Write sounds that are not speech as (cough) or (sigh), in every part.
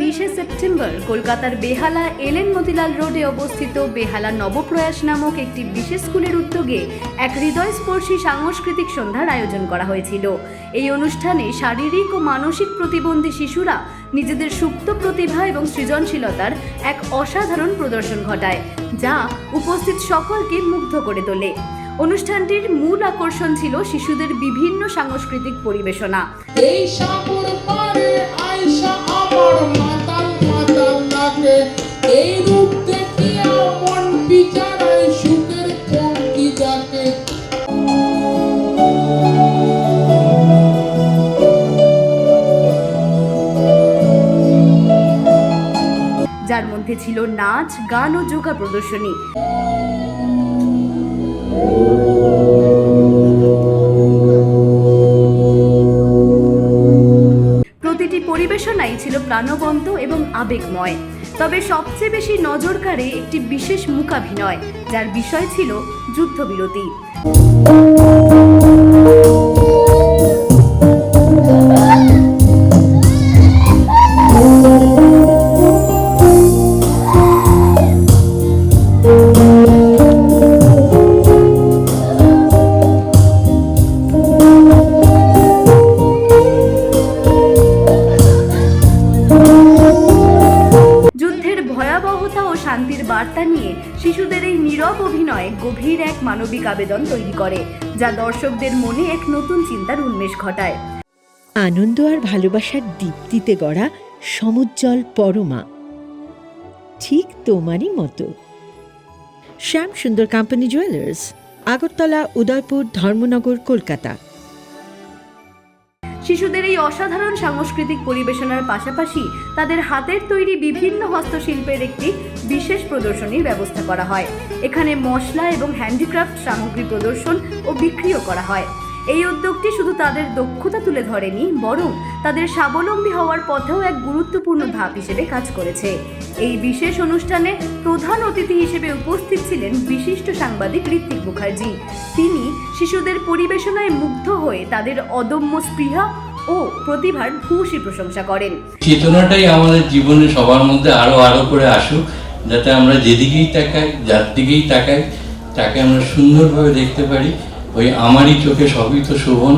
বিশে সেপ্টেম্বর, কলকাতার বেহালা এলেন মতিলাল রোডে অবস্থিত বেহালা নবপ্রয়াস নামক একটি বিশেষ স্কুলের উদ্যোগে এক হৃদয়স্পর্শী সাংস্কৃতিক সন্ধ্যার আয়োজন করা হয়েছিল। এই অনুষ্ঠানে শারীরিক ও মানসিক প্রতিবন্ধী শিশুরা নিজেদের সুপ্ত প্রতিভা এবং সৃজনশীলতার এক অসাধারণ প্রদর্শন ঘটায়, যা উপস্থিত সকলকে মুগ্ধ করে তোলে। অনুষ্ঠানটির মূল আকর্ষণ ছিল শিশুদের বিভিন্ন সাংস্কৃতিক পরিবেশনা। যার মধ্যে ছিল নাচ গান ও যোগা প্রদর্শনী। প্রতিটি পরিবেশনাই ছিল প্রাণবন্ত এবং আবেগময়। তবে সবচেয়ে বেশি নজর কাড়ে একটি বিশেষ মূকাভিনয় যার বিষয় ছিল যুদ্ধবিরতি। নীরব অভিনয় গভীর এক মানবিক আবেদন তৈরি করে যা দর্শকদের মনে এক নতুন চিন্তার উন্মেষ ঘটায়। আনন্দ আর ভালোবাসার দীপ্তিতে গড়া সমুজ্জ্বল পরমা। ঠিক তোমারই মতো। Shyam Sundar company jewellers Agartala Udaipur Dharmanagar Kolkata. শিশুদের এই অসাধারণ সাংস্কৃতিক পরিবেশনার পাশাপাশি তাদের হাতের তৈরি বিভিন্ন হস্তশিল্পের একটি বিশেষ প্রদর্শনীর ব্যবস্থা করা হয়। এখানে মশলা এবং হ্যান্ডিক্রাফট সামগ্রী প্রদর্শন ও বিক্রিও করা হয়। এই উদ্যোগটি শুধু তাদের দক্ষতা তুলে ধরেনি, বরং তাদের স্বাবলম্বী হওয়ার পথেও এক গুরুত্বপূর্ণ ধাপ হিসেবে কাজ করেছে। এই বিশেষ অনুষ্ঠানে প্রধান অতিথি হিসেবে উপস্থিত ছিলেন বিশিষ্ট সাংবাদিক ঋত্বিক মুখার্জি। তিনি শিশুদের পরিবেশনায় মুগ্ধ হয়ে তাদের অদম্য স্পৃহা ও প্রতিভার ভূয়সী প্রশংসা করেন। চেতনাটাই আমাদের জীবনে সবার মধ্যে আরও আরও করে আসুক যাতে আমরা যেদিকেই তাকাই, যার দিকেই তাকাই, তাকে আমরা সুন্দরভাবে দেখতে পারি। ওই আমারই চোখে সবই তো শোভন।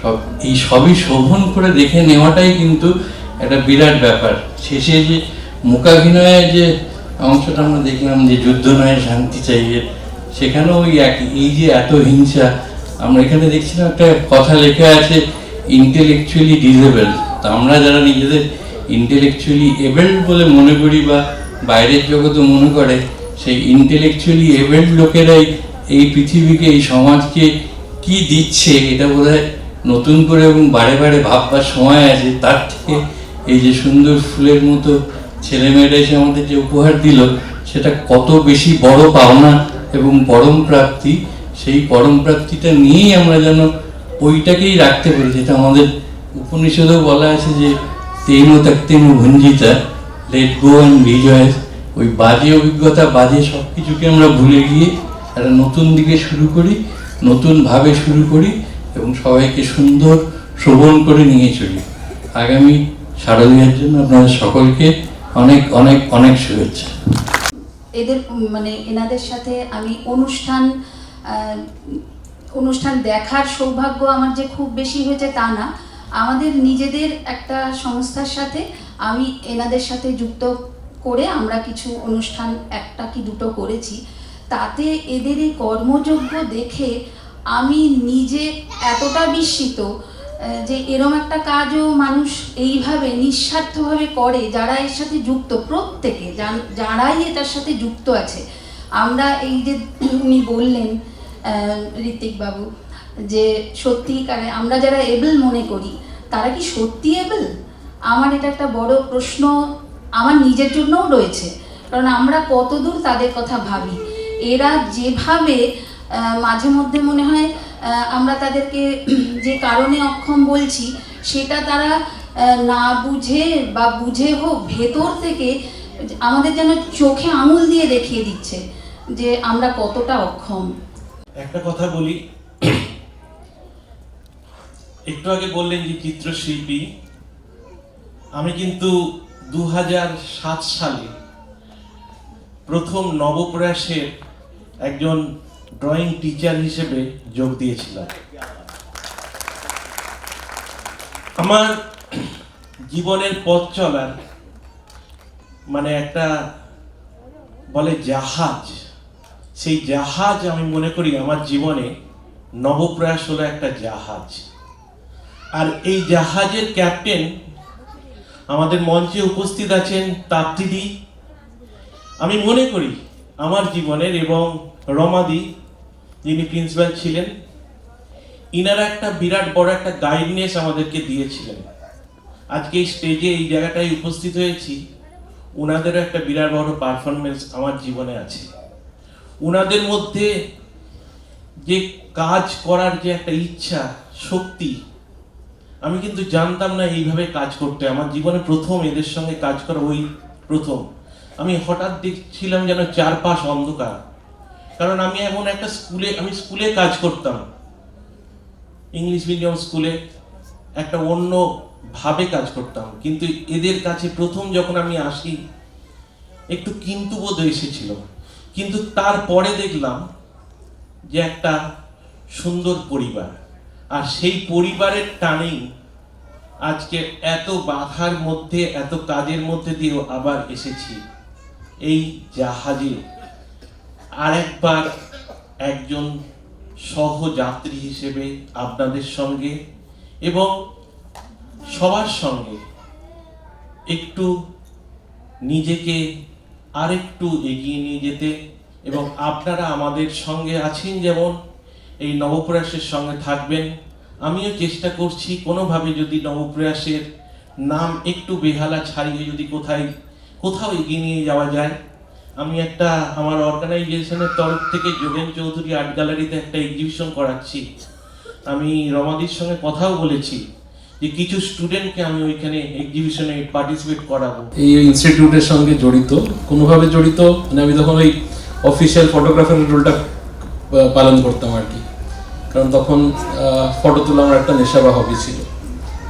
সব, এই সবই শোভন করে দেখে নেওয়াটাই কিন্তু একটা বিরাট ব্যাপার। শেষে যে মূকাভিনয়ের যে অংশটা আমরা দেখলাম যে যুদ্ধ নয় শান্তি চাইয়ে, সেখানেও ওই একই এই যে এত হিংসা, আমরা এখানে দেখছিলাম একটা কথা লেখা আছে ইন্টেলেকচুয়ালি ডিজেবল তো আমরা যারা নিজেদের ইন্টেলেকচুয়ালি এবেল্ড বলে মনে করি বা বাইরের জগতে মনে করে, সেই ইন্টেলেকচুয়ালি এবেল্ড লোকেরাই এই পৃথিবীকে, এই সমাজকে কি দিচ্ছে এটা বোধহয় নতুন করে এবং বারে বারে ভাববার সময় আছে। তার থেকে এই যে সুন্দর ফুলের মতো ছেলেমেয়েরা এসে আমাদের যে উপহার দিল, সেটা কত বেশি বড় পাওনা এবং পরম প্রাপ্তি। সেই পরম প্রাপ্তিটা নিয়েই আমরা যেন ওইটাকেই রাখতে পারি। যেটা আমাদের উপনিষদেও বলা আছে যে তেন তাক্তেন ভঞ্জিতা। লেট গো অ্যান্ড রিজয়েস ওই বাজে অভিজ্ঞতা, বাজে সব কিছুকে আমরা ভুলে গিয়ে একটা নতুন দিকে শুরু করি নতুনভাবে শুরু করি এবং সবাইকে সুন্দর শোভন করে নিয়ে চলি। আগামী শারদীয়ার জন্য আপনাদের সকলকে অনেক অনেক অনেক শুভেচ্ছা। এদের মানে এনাদের সাথে আমি অনুষ্ঠান অনুষ্ঠান দেখার সৌভাগ্য আমার যে খুব বেশি হয়েছে তা না। আমাদের নিজেদের একটা সংস্থার সাথে আমি এনাদের সাথে যুক্ত করে আমরা কিছু অনুষ্ঠান একটা কি দুটো করেছি। তাতে এদের এই কর্মযোগ্য দেখে আমি নিজে এতটা বিস্মিত যে এরম একটা কাজও মানুষ এইভাবে নিঃস্বার্থভাবে করে যারা এর সাথে যুক্ত, প্রত্যেকে যারাই এটার সাথে যুক্ত আছে। আমরা এই যে উনি বললেন বাবু যে সত্যিকারে আমরা যারা এবল মনে করি, তারা কি সত্যি এবল? আমার এটা একটা বড় প্রশ্ন আমার নিজের জন্যও রয়েছে। কারণ আমরা কতদূর তাদের কথা ভাবি। এরা যেভাবে মাঝে মধ্যে মনে হয় আমরা তাদেরকে (clears throat) যে কারণে অক্ষম বলছি, সেটা তারা না বুঝে বা বুঝে হোক, ভেতর থেকে আমাদের যেন চোখে আঙুল দিয়ে দেখিয়ে দিচ্ছে যে আমরা কতটা অক্ষম। একটা কথা বলি। (clears throat) একটু আগে বললেন যে চিত্রশিল্পী আমি কিন্তু দু সালে প্রথম নবপ্রয়াসের একজন ড্রয়িং টিচার হিসেবে যোগ দিয়েছিলাম। আমার জীবনের পথ চলার মানে একটা বলে জাহাজ, সেই জাহাজ আমি মনে করি আমার জীবনে নবপ্রয়াস হলো একটা জাহাজ। আর এই জাহাজের ক্যাপ্টেন আমাদের মঞ্চে উপস্থিত আছেন তাপ্তিদি। আমি মনে করি আমার জীবনের এবং রমাদি, যিনি প্রিন্সিপাল ছিলেন, ইনারা একটা বিরাট বড় একটা গাইডনেস আমাদেরকে দিয়েছিলেন। আজকে এই স্টেজে এই জায়গাটায় উপস্থিত হয়েছি ওনাদেরও একটা বিরাট বড় পারফরমেন্স আমার জীবনে আছে। ওনাদের মধ্যে যে কাজ করার যে একটা ইচ্ছা, শক্তি আমি কিন্তু জানতাম না এইভাবে কাজ করতে। আমার জীবনে প্রথম এদের সঙ্গে কাজ করা ওই প্রথম। আমি হঠাৎ দেখছিলাম যেন চারপাশ অন্ধকার। কারণ আমি এমন একটা স্কুলে, আমি স্কুলে কাজ করতাম। ইংলিশ মিডিয়াম স্কুলে একটা অন্য ভাবে কাজ করতাম। কিন্তু এদের কাছে প্রথম যখন আমি আসি, একটু কিন্তু বোধ এসেছিল। কিন্তু তারপরে দেখলাম যে একটা সুন্দর পরিবার। আর সেই পরিবারের টানেই আজকে এত বাধার মধ্যে, এত কাজের মধ্যে দিয়েও আবার এসেছি। এই জাহাজে আরেকবার একজন সহযাত্রী হিসেবে আপনাদের সঙ্গে এবং সবার সঙ্গে একটু নিজেকে আরেকটু এগিয়ে নিয়ে যেতে এবং আপনারা আমাদের সঙ্গে আছেন যেমন এই নবপ্রয়াসের সঙ্গে থাকবেন। আমিও চেষ্টা করছি কোনোভাবে যদি নবপ্রয়াসের নাম একটু বেহালা ছাড়িয়ে যদি কোথায়, কোথাও এগিয়ে নিয়ে যাওয়া যায়। আমি একটা, আমার অর্গানাইজেশনের তরফ থেকে যোগেন চৌধুরী আর্ট গ্যালারিতে একটা এক্সিবিশন করাচ্ছি। আমি রমাদির সঙ্গে কথাও বলেছি যে কিছু স্টুডেন্টকে আমি ওইখানে এক্সিবিশনে পার্টিসিপেট করাবো। এই ইনস্টিটিউটের সঙ্গে জড়িত, কোনোভাবে জড়িত মানে আমি তখন ওই অফিসিয়াল ফটোগ্রাফারের রোলটা পালন করতাম আর কি। কারণ তখন ফটো তোলা আমার একটা নেশা বা হবি ছিল।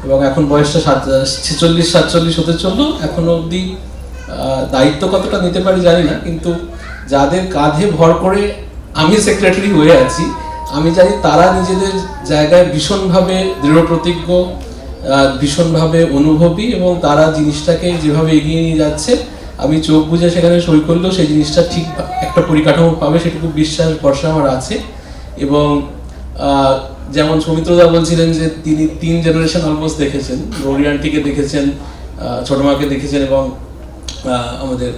এবং এখন বয়সটা সাত, ছেচল্লিশ, সাতচল্লিশ হতে চলল। এখনও অবধি দায়িত্ব কতটা নিতে পারি জানি না, কিন্তু যাদের কাঁধে ভর করে আমি সেক্রেটারি হয়ে আছি, আমি জানি তারা নিজেদের জায়গায় ভীষণভাবে দৃঢ় প্রতিজ্ঞ ভীষণভাবে অনুভবী এবং তারা জিনিসটাকে যেভাবে এগিয়ে নিয়ে যাচ্ছে, আমি চোখ বুঝে সেখানে সই করলেও সেই জিনিসটা ঠিক একটা পরিকাঠামো পাবে, সেটুকু বিশ্বাস, ভরসা আমার আছে। এবং যেমন সৌমিত্রদা বলছিলেন যে তিনি তিন জেনারেশন অলমোস্ট দেখেছেন। রৌরি আন্টিকে দেখেছেন ছোট মাকে দেখেছেন এবং আমাদের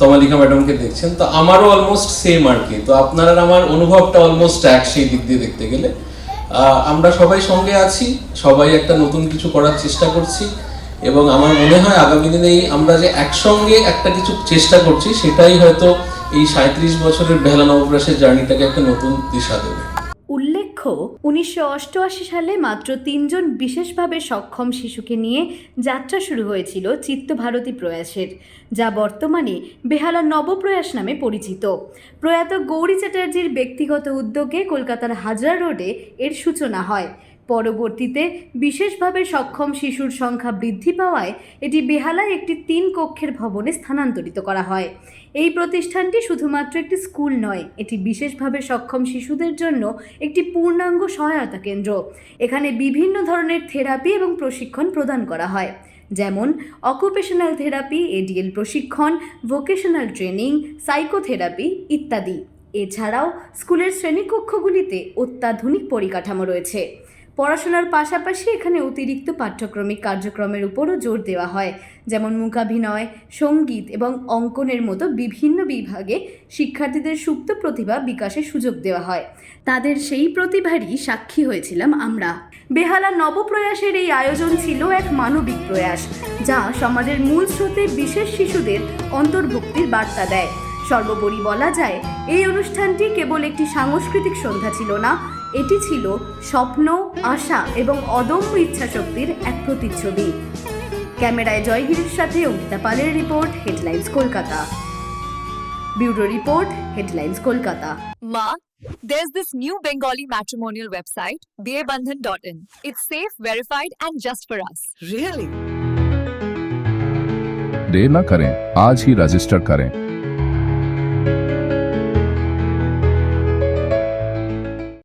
তমালিকা ম্যাডামকে দেখছেন। তো আমারও অলমোস্ট সেম আর কি। তো আপনার আমার অনুভবটা অলমোস্ট এক সেই দিক দিয়ে দেখতে গেলে। আমরা সবাই সঙ্গে আছি, সবাই একটা নতুন কিছু করার চেষ্টা করছি এবং আমার মনে হয় আগামী দিনে আমরা যে একসঙ্গে একটা কিছু চেষ্টা করছি, সেটাই হয়তো এই সাঁত্রিশ বছরের বেহালা নবপ্রাসের জার্নিটাকে একটা নতুন দিশা দেবে। উল্লেখ্য উনিশশো সালে মাত্র তিনজন বিশেষভাবে সক্ষম শিশুকে নিয়ে যাত্রা শুরু হয়েছিল চিত্তভারতী প্রয়াসের, যা বর্তমানে বেহালা নবপ্রয়াস নামে পরিচিত। প্রয়াত গৌরী চ্যাটার্জির ব্যক্তিগত উদ্যোগে কলকাতার হাজরা রোডে এর সূচনা হয়। পরবর্তীতে বিশেষভাবে সক্ষম শিশুর সংখ্যা বৃদ্ধি পাওয়ায় এটি বেহালায় একটি তিন কক্ষের ভবনে স্থানান্তরিত করা হয়। এই প্রতিষ্ঠানটি শুধুমাত্র একটি স্কুল নয়, এটি বিশেষভাবে সক্ষম শিশুদের জন্য একটি পূর্ণাঙ্গ সহায়তা কেন্দ্র। এখানে বিভিন্ন ধরনের থেরাপি এবং প্রশিক্ষণ প্রদান করা হয়, যেমন অকুপেশনাল থেরাপি, এডিএল প্রশিক্ষণ, ভোকেশনাল ট্রেনিং, সাইকোথেরাপি ইত্যাদি। এছাড়াও স্কুলের শ্রেণীকক্ষগুলিতে অত্যাধুনিক পরিকাঠামো রয়েছে। পড়াশোনার পাশাপাশি এখানে অতিরিক্ত পাঠ্যক্রমিক কার্যক্রমের উপরও জোর দেওয়া হয়। যেমন মূকাভিনয় সংগীত এবং অঙ্কনের মতো বিভিন্ন বিভাগে শিক্ষার্থীদের সুপ্ত প্রতিভা বিকাশের সুযোগ দেওয়া হয়। তাদের সেই প্রতিভারই সাক্ষী হয়েছিলাম আমরা। বেহালা নবপ্রয়াসের এই আয়োজন ছিল এক মানবিক প্রয়াস, যা সমাজের মূল স্রোতে বিশেষ শিশুদের অন্তর্ভুক্তির বার্তা দেয়। সর্বোপরি বলা যায়, এই অনুষ্ঠানটি কেবল একটি সাংস্কৃতিক সন্ধ্যা ছিল না এটি ছিল স্বপ্ন আশা এবং অদম্য ইচ্ছাশক্তির এক প্রতিচ্ছবি ক্যামেরায় জয়গিরির সাথে অঙ্কিতা পালের report headlines Kolkata bureau report headlines Kolkata Ma, there's this new Bengali matrimonial website, BABandhan.in. It's safe, verified, and just for us. Really? देर न करें आज ही रजिस्टर करें